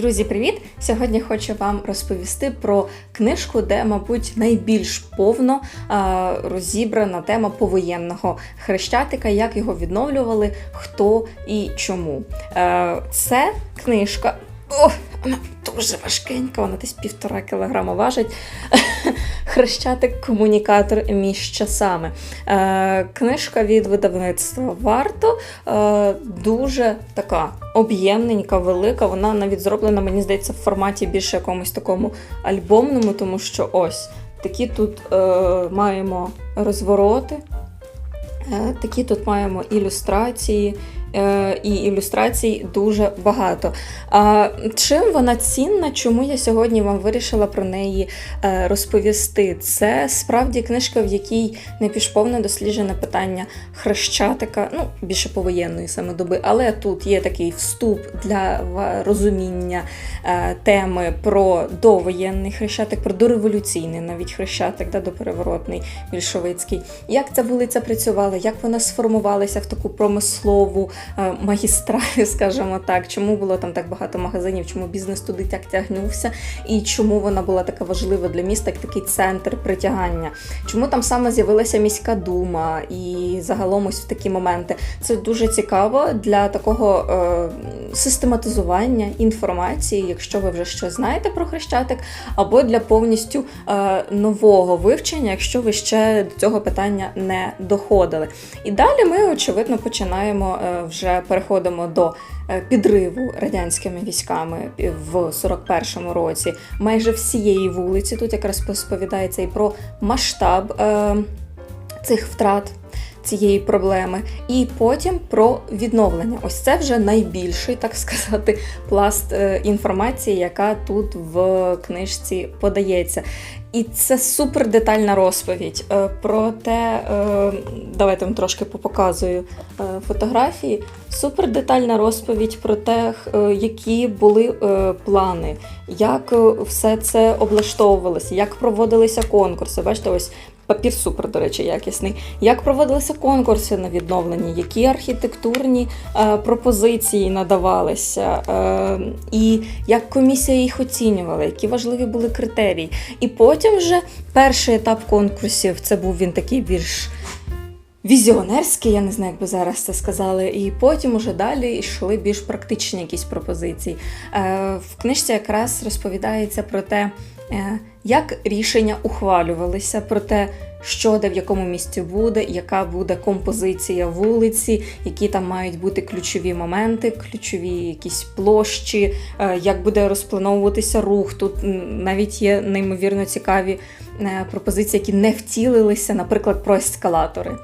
Друзі, привіт! Сьогодні хочу вам розповісти про книжку, де, мабуть, найбільш повно розібрана тема повоєнного хрещатика, як його відновлювали, хто і чому. Е, це книжка. О, вона дуже важкенька, вона десь півтора кілограма важить. Хрещатик комунікатор між часами. Е, книжка від видавництва варто е, дуже така об'ємненька, велика. Вона навіть зроблена, мені здається, в форматі більше якомусь такому альбомному, тому що ось такі тут е, маємо розвороти, е, такі тут маємо ілюстрації. Е, і ілюстрацій дуже багато. А чим вона цінна? Чому я сьогодні вам вирішила про неї е, розповісти? Це справді книжка, в якій найбільш повне досліджене питання хрещатика, ну більше повоєнної саме доби, але тут є такий вступ для розуміння е, теми про довоєнний хрещатик, про дореволюційний навіть хрещатик, да, допереворотний більшовицький. Як ця вулиця працювала, як вона сформувалася в таку промислову. Е, магістралі, скажімо так, чому було там так багато магазинів, чому бізнес туди так тягнувся, і чому вона була така важлива для міста, як такий центр притягання. Чому там саме з'явилася міська дума і загалом ось в такі моменти. Це дуже цікаво для такого е, систематизування інформації, якщо ви вже щось знаєте про хрещатик, або для повністю е, нового вивчення, якщо ви ще до цього питання не доходили. І далі ми, очевидно, починаємо е, вже переходимо до е, підриву радянськими військами в 41-му році майже всієї вулиці. Тут якраз розповідається і про масштаб е, цих втрат. Цієї проблеми, і потім про відновлення. Ось це вже найбільший, так сказати, пласт е, інформації, яка тут в книжці подається. І це супер детальна розповідь е, про те, е, давайте вам трошки попоказую фотографії. Супер детальна розповідь про те, які були плани, як все це облаштовувалося, як проводилися конкурси. Бачите, ось папір супер, до речі, якісний. Як проводилися конкурси на відновлення, які архітектурні пропозиції надавалися, і як комісія їх оцінювала, які важливі були критерії. І потім вже перший етап конкурсів це був він такий більш візіонерський, я не знаю, як би зараз це сказали. І потім уже далі йшли більш практичні якісь пропозиції. Е, в книжці якраз розповідається про те, е, як рішення ухвалювалися, про те, що де в якому місці буде, яка буде композиція вулиці, які там мають бути ключові моменти, ключові якісь площі, е, як буде розплановуватися рух. Тут навіть є неймовірно цікаві е, пропозиції, які не втілилися, наприклад, про ескалатори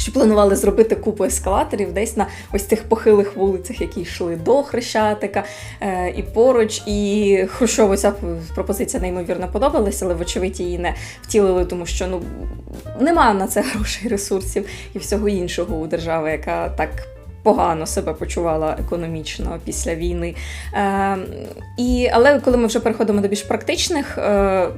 що планували зробити купу ескалаторів десь на ось цих похилих вулицях, які йшли до Хрещатика е, і поруч. І Хрущову ця пропозиція неймовірно подобалася, але, вочевидь, її не втілили, тому що ну немає на це грошей, ресурсів і всього іншого у держави, яка так. Погано себе почувала економічно після війни. Е, і, Але коли ми вже переходимо до більш практичних е,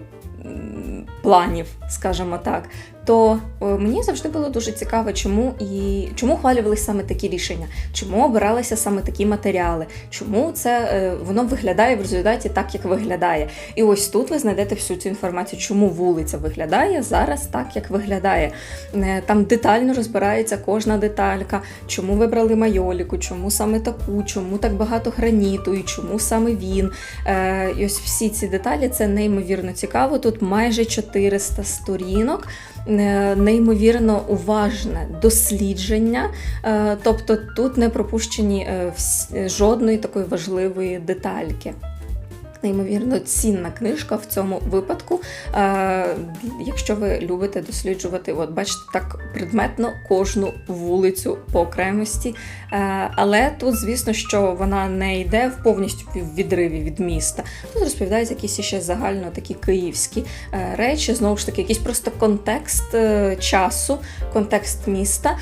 планів, скажімо так, то е, мені завжди було дуже цікаво, чому і чому ухвалювалися саме такі рішення, чому обиралися саме такі матеріали, чому це е, воно виглядає в результаті так, як виглядає. І ось тут ви знайдете всю цю інформацію, чому вулиця виглядає зараз так, як виглядає. Е, там детально розбирається кожна деталька, чому вибрали майоліку, чому саме таку, чому так багато граніту, і чому саме він. І ось всі ці деталі це неймовірно цікаво. Тут майже 400 сторінок. Е, неймовірно уважне дослідження, е, тобто тут не пропущені е, жодної такої важливої детальки неймовірно цінна книжка в цьому випадку. Е, Якщо ви любите досліджувати, от бачите, так предметно кожну вулицю по окремості. Е, Але тут, звісно, що вона не йде в повністю в відриві від міста. Тут розповідаються якісь ще загально такі київські е, речі, знову ж таки, якийсь просто контекст часу, контекст міста,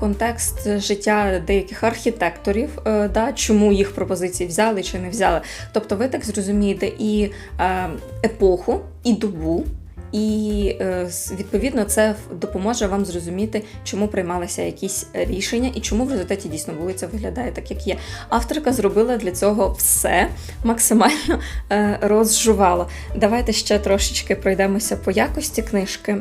контекст життя деяких архітекторів, да, чому їх пропозиції взяли чи не взяли. Тобто ви так зрозумієте і е, епоху, і добу, і е, відповідно це допоможе вам зрозуміти, чому приймалися якісь рішення і чому в результаті дійсно вулиця виглядає так, як є. Авторка зробила для цього все максимально е, розжувала. Давайте ще трошечки пройдемося по якості книжки.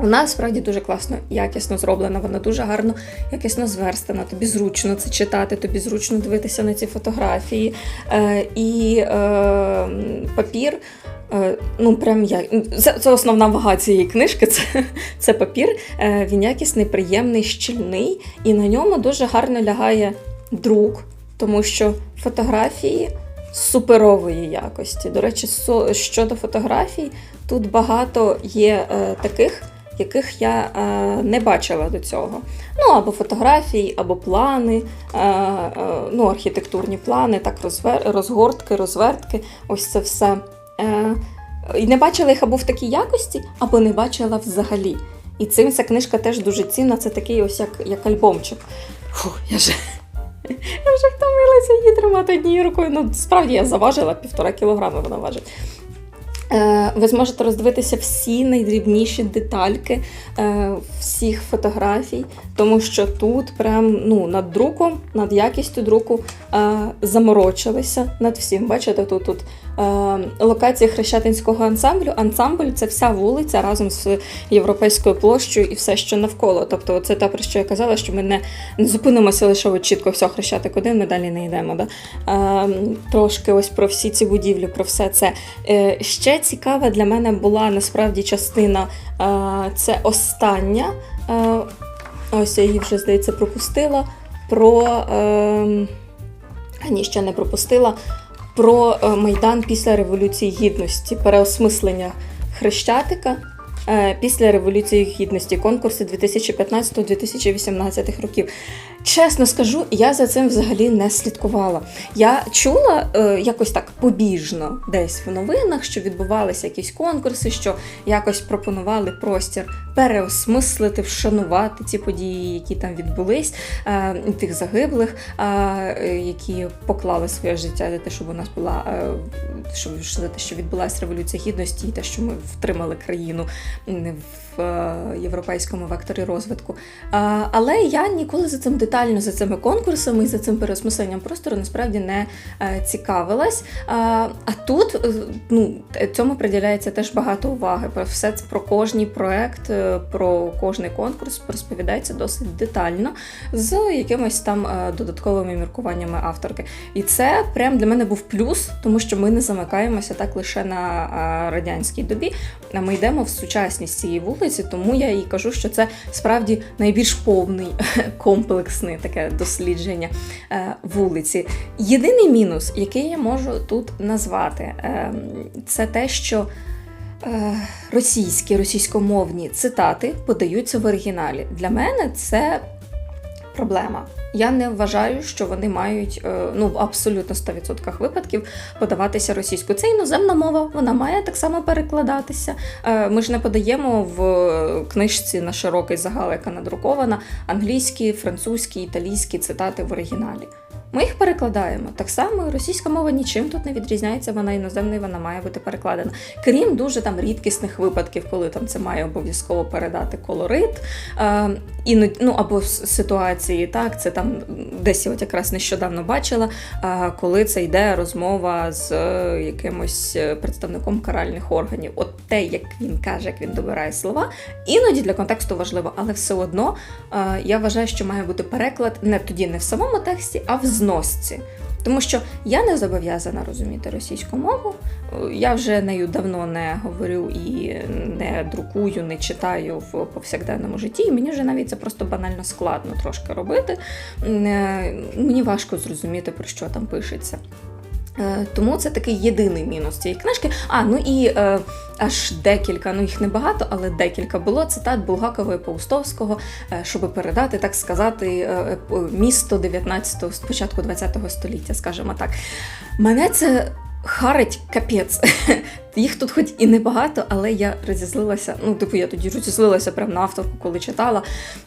Вона справді дуже класно, якісно зроблена, вона дуже гарно, якісно зверстана. Тобі зручно це читати, тобі зручно дивитися на ці фотографії. Е, і е, папір. е, Ну, прям як це, це основна вага цієї книжки. Це, це папір. Е, Він якісний, приємний, щільний, і на ньому дуже гарно лягає друк, тому що фотографії суперової якості. До речі, щодо фотографій, тут багато є е, таких, яких я е, не бачила до цього. Ну, або фотографії, або плани, е, е, ну, архітектурні плани, так розгортки, розвертки, ось це все. І не бачила їх або в такій якості, або не бачила взагалі. І цим ця книжка теж дуже цінна. Це такий ось як, як альбомчик. Фух, я вже, я вже втомилася її тримати однією рукою. Ну, справді я заважила півтора кілограми вона важить. Е, Ви зможете роздивитися всі найдрібніші детальки е, всіх фотографій, тому що тут прям ну, над друком, над якістю друку е, заморочилися над всім. Бачите, тут, тут локація Хрещатинського ансамблю. Ансамбль це вся вулиця разом з європейською площею і все, що навколо. Тобто, це те, про що я казала, що ми не, зупинимося лише от чітко все Хрещатик один, ми далі не йдемо. Да? Е, трошки ось про всі ці будівлі, про все це. Е, ще цікава для мене була насправді частина е, це остання. Е, ось я її вже, здається, пропустила. Про. Е, а ні, ще не пропустила. Про е, Майдан після Революції Гідності, переосмислення Хрещатика е, після Революції Гідності, конкурси 2015-2018 років. Чесно скажу, я за цим взагалі не слідкувала. Я чула е, якось так побіжно десь в новинах, що відбувалися якісь конкурси, що якось пропонували простір переосмислити, вшанувати ці події, які там відбулись, е, тих загиблих, е, які поклали своє життя за те, щоб у нас була е, щоб за те, що відбулася революція гідності, і те, що ми втримали країну м, в е, європейському векторі розвитку. Але я ніколи за цим детально за цими конкурсами і за цим переосмисленням простору насправді не е, цікавилась. А, тут е, ну, цьому приділяється теж багато уваги. Про все про кожний проект, е, про кожний конкурс розповідається досить детально з якимись там е, додатковими міркуваннями авторки. І це прям для мене був плюс, тому що ми не замикаємося так лише на е, радянській добі. а Ми йдемо в сучасність цієї вулиці, тому я і кажу, що це справді найбільш повний комплексне таке дослідження е, вулиці. Єдиний мінус, який я можу тут назвати, е, це те, що е, російські, російськомовні цитати подаються в оригіналі. Для мене це проблема. Я не вважаю, що вони мають е, ну в абсолютно 100% випадків подаватися російською. Це іноземна мова, вона має так само перекладатися. Е, Ми ж не подаємо в книжці на широкий загал, яка надрукована, англійські, французькі, італійські цитати в оригіналі. Ми їх перекладаємо. Так само російська мова нічим тут не відрізняється, вона іноземна і вона має бути перекладена. Крім дуже там рідкісних випадків, коли там це має обов'язково передати колорит, е, іноді, ну або ситуації, так, це там десь я от якраз нещодавно бачила, е, коли це йде розмова з е, якимось е, представником каральних органів. От те, як він каже, як він добирає слова, іноді для контексту важливо, але все одно е, я вважаю, що має бути переклад не тоді не в самому тексті, а в зносці. Тому що я не зобов'язана розуміти російську мову. Я вже нею давно не говорю і не друкую, не читаю в повсякденному житті. І мені вже навіть це просто банально складно трошки робити. Е, Мені важко зрозуміти, про що там пишеться. Е, Тому це такий єдиний мінус цієї книжки. А, ну і е, аж декілька, ну їх небагато, але декілька було цитат Булгакова і Паустовського, е, щоб передати, так сказати, е, е, місто 19-го, спочатку 20-го століття, скажімо так. Мене це харить капець. Їх тут хоч і небагато, але я розізлилася. Ну, типу, я тоді розізлилася прямо на авторку, коли читала.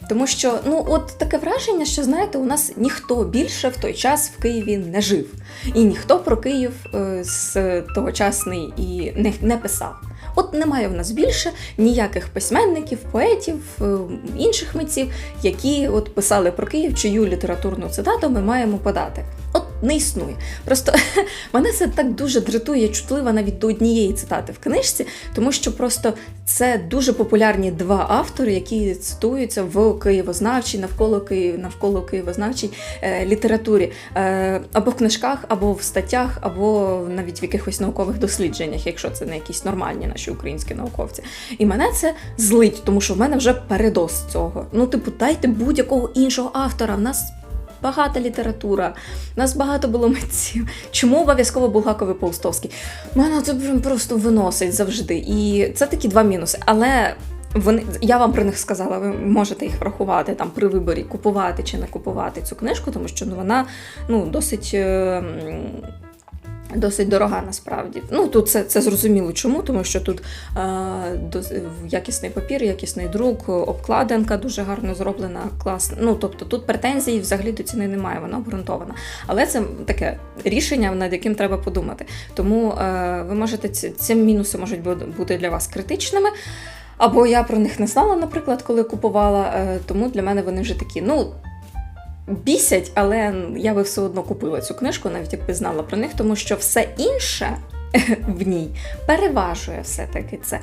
Тому що, ну, от таке враження, що знаєте, у нас ніхто більше в той час в Києві не жив. І ніхто про Київ е, з тогочасний і не, не писав. От немає в нас більше ніяких письменників, поетів, е, інших митців, які от писали про Київ, чию літературну цитату ми маємо подати. Не існує. Просто мене це так дуже дратує, я чутлива навіть до однієї цитати в книжці, тому що просто це дуже популярні два автори, які цитуються в києвознавчій, навколо Києва, навколо києвознавчій е, літературі, е, або в книжках, або в статтях, або навіть в якихось наукових дослідженнях, якщо це не якісь нормальні наші українські науковці. І мене це злить, тому що в мене вже передос цього. Ну, типу, дайте будь-якого іншого автора. В нас багата література, у нас багато було митців. Чому обов'язково Булгаков і Полстовський? Мене це просто виносить завжди. І це такі два мінуси. Але. Вони, я вам про них сказала, ви можете їх врахувати там при виборі, купувати чи не купувати цю книжку, тому що ну, вона ну, досить, е, досить дорога насправді. Ну, тут це, це зрозуміло чому, тому що тут е, дос- якісний папір, якісний друк, обкладинка дуже гарно зроблена, класна. Ну, тобто тут претензій взагалі до ціни немає, вона обґрунтована. Але це таке рішення, над яким треба подумати. Тому е, ви можете ці, ці мінуси можуть бути для вас критичними. Або я про них не знала, наприклад, коли купувала, е, тому для мене вони вже такі, ну. Бісять, але я би все одно купила цю книжку, навіть якби знала про них, тому що все інше в ній переважує все-таки це.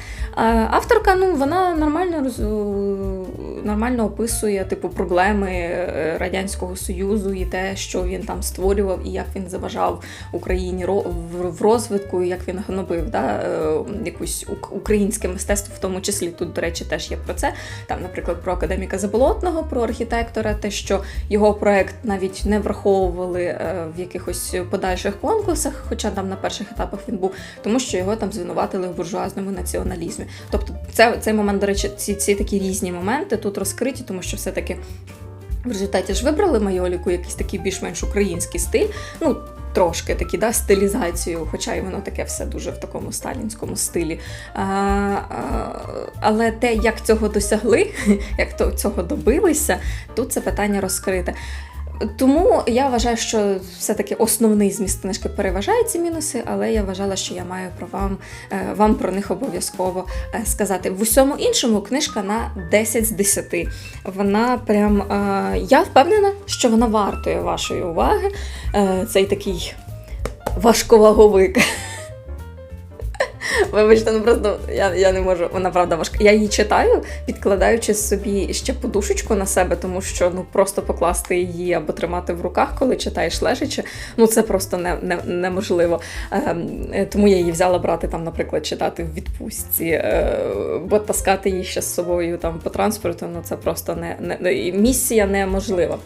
Авторка, ну, вона нормально роз- нормально описує типу проблеми е, Радянського Союзу і те, що він там створював, і як він заважав Україні в- розвитку, і як він гнобив да, е, якусь українське мистецтво, в тому числі тут, до речі, теж є про це. Там, наприклад, про академіка Заболотного, про архітектора, те, що його проект навіть не враховували е, в якихось подальших конкурсах, хоча там на перших етапах він був, тому що його там звинуватили в буржуазному націоналізмі. Тобто, це цей момент, до речі, ці, ці такі різні моменти тут розкриті, тому що все-таки. В результаті ж вибрали майоліку якийсь такий більш-менш український стиль. Ну, трошки такі, да, стилізацію, хоча і воно таке все дуже в такому сталінському стилі. А, а, але те, як цього досягли, як цього добилися, тут це питання розкрите. Тому я вважаю, що все-таки основний зміст книжки переважає ці мінуси, але я вважала, що я маю про вам, е, вам про них обов'язково е, сказати. В усьому іншому книжка на 10 з 10. Вона прям е, я впевнена, що вона вартує вашої уваги. Цей такий важковаговик. Вибачте, ну просто я, я не можу, вона правда важка. Я її читаю, підкладаючи собі ще подушечку на себе, тому що ну просто покласти її або тримати в руках, коли читаєш лежачи, ну це просто не, не, неможливо. Ем, е, тому я її взяла брати там, наприклад, читати в відпустці, е, бо таскати її ще з собою там по транспорту, ну це просто не, не, не місія неможлива.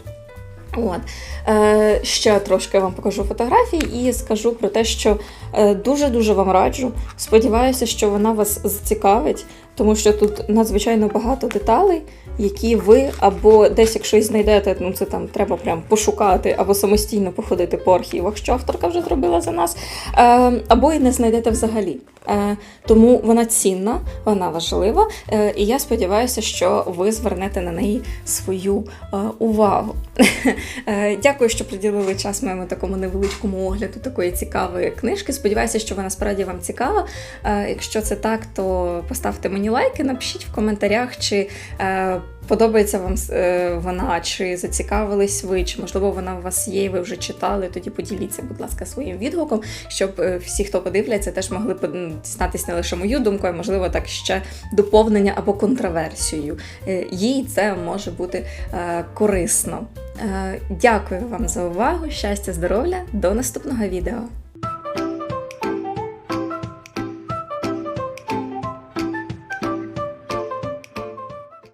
От. Е, ще трошки вам покажу фотографії і скажу про те, що е, дуже-дуже вам раджу. Сподіваюся, що вона вас зацікавить, тому що тут надзвичайно багато деталей, які ви або десь, якщо знайдете, ну це там треба прям пошукати, або самостійно походити по архівах, що авторка вже зробила за нас, е, або і не знайдете взагалі. Е, тому вона цінна, вона важлива, е, і я сподіваюся, що ви звернете на неї свою увагу. Дякую, що приділили час моєму такому невеличкому огляду такої цікавої книжки. Сподіваюся, що вона справді вам цікава. Якщо це так, то поставте мені лайки, напишіть в коментарях, чи е, подобається вам е, вона, чи зацікавились ви, чи можливо вона у вас є, і ви вже читали. Тоді поділіться, будь ласка, своїм відгуком, щоб е, всі, хто подивляться, теж могли дізнатися не лише мою думку, а можливо так ще доповнення або контроверсію. Е, Їй це може бути е, корисно. Е, Дякую вам за увагу, щастя, здоров'я, до наступного відео.